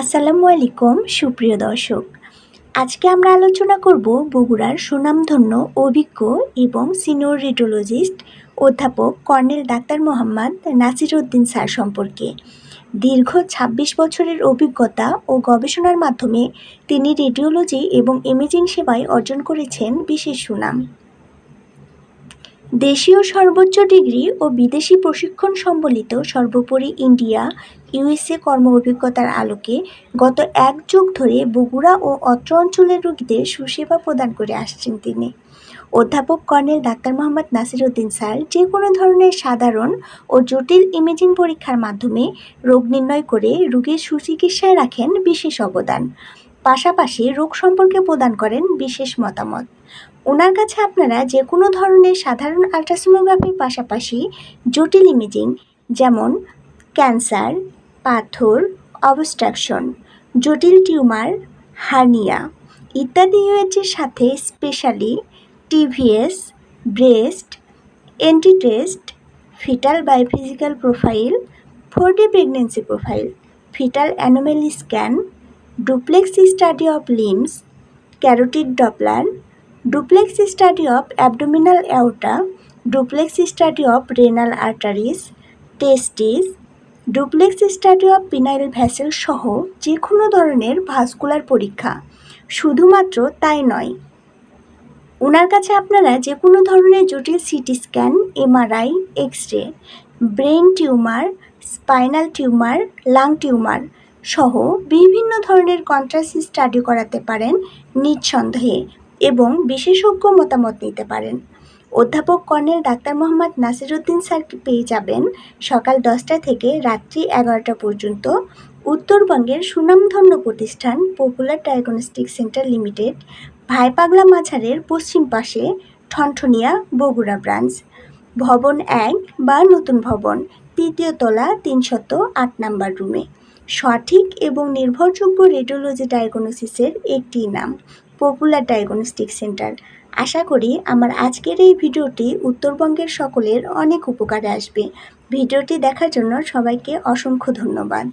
আসসালামু আলাইকুম, সুপ্রিয় দর্শক। আজকে আমরা আলোচনা করব বগুড়ার সুনামধন্য, অভিজ্ঞ এবং সিনিয়র রেডিওলজিস্ট অধ্যাপক colonel doctor Mohammad Nasir Uddin sir সম্পর্কে। দীর্ঘ ২৬ বছরের অভিজ্ঞতা ও গবেষণার মাধ্যমে তিনি রেডিওলজি এবং ইমেজিং সেবায় অর্জন করেছেন বিশেষ সুনাম। দেশীয় সর্বোচ্চ ডিগ্রি ও বিদেশি প্রশিক্ষণ সম্বলিত সর্বোপরি ইন্ডিয়া, ইউএসএ কর্ম অভিজ্ঞতার আলোকে গত এক যুগ ধরে বগুড়া ও অত্র অঞ্চলের রোগীদের সুসেবা প্রদান করে আসছেন তিনি। অধ্যাপক colonel doctor Mohammad Nasir Uddin sir যে কোনো ধরনের সাধারণ ও জটিল ইমেজিং পরীক্ষার মাধ্যমে রোগ নির্ণয় করে রোগীর সুচিকিৎসায় রাখেন বিশেষ অবদান। পাশাপাশি রোগ সম্পর্কে প্রদান করেন বিশেষ মতামত। ওনার কাছে আপনারা যে কোনো ধরনের সাধারণ আলট্রাসোনোগ্রাফির পাশাপাশি জটিল ইমেজিং যেমন ক্যান্সার, পাথর, অবস্ট্রাকশন, জটিল টিউমার, হার্নিয়া ইত্যাদি ইউএজির সাথে specially TVS, breast এন্টিটেস্ট fetal biophysical profile four D pregnancy profile, fetal anomaly scan duplex study of limbs, carotid Doppler, duplex study of abdominal aorta, duplex study of renal arteries, testis, duplex study of penile vessel সহ যে কোনো ধরনের vascular পরীক্ষা। শুধুমাত্র তাই নয় ওনার কাছে আপনারা যে কোনো ধরনের জটিল CT scan, MRI X ray brain tumour, spinal tumour, lung tumour সহ বিভিন্ন ধরনের কন্ট্রাস্ট স্টাডি করাতে পারেন, নিঃসন্দেহে, এবং বিশেষজ্ঞ মতামত নিতে পারেন। অধ্যাপক কর্নেল ডাক্তার মোহাম্মদ নাসিরুদ্দিন স্যারকে পেয়ে যাবেন? সকাল দশটা থেকে রাত্রি এগারোটা পর্যন্ত উত্তরবঙ্গের সুনামধন্য প্রতিষ্ঠান popular diagnostic centre limited Bhaipagla মাঝারের পশ্চিম পাশে ঠনঠনিয়া বগুড়া ব্রাঞ্চ ভবন এক বা নতুন ভবন, তৃতীয় তলা তিনশত আট নাম্বার রুমে সঠিক এবং নির্ভরযোগ্য রেডিওলজি ডায়াগনোসিসের একটি নাম পপুলার ডায়াগনস্টিক সেন্টার আশা করি আমার আজকের এই ভিডিওটি উত্তরবঙ্গের সকলের অনেক উপকারে আসবে। ভিডিওটি দেখার জন্য সবাইকে অসংখ্য ধন্যবাদ।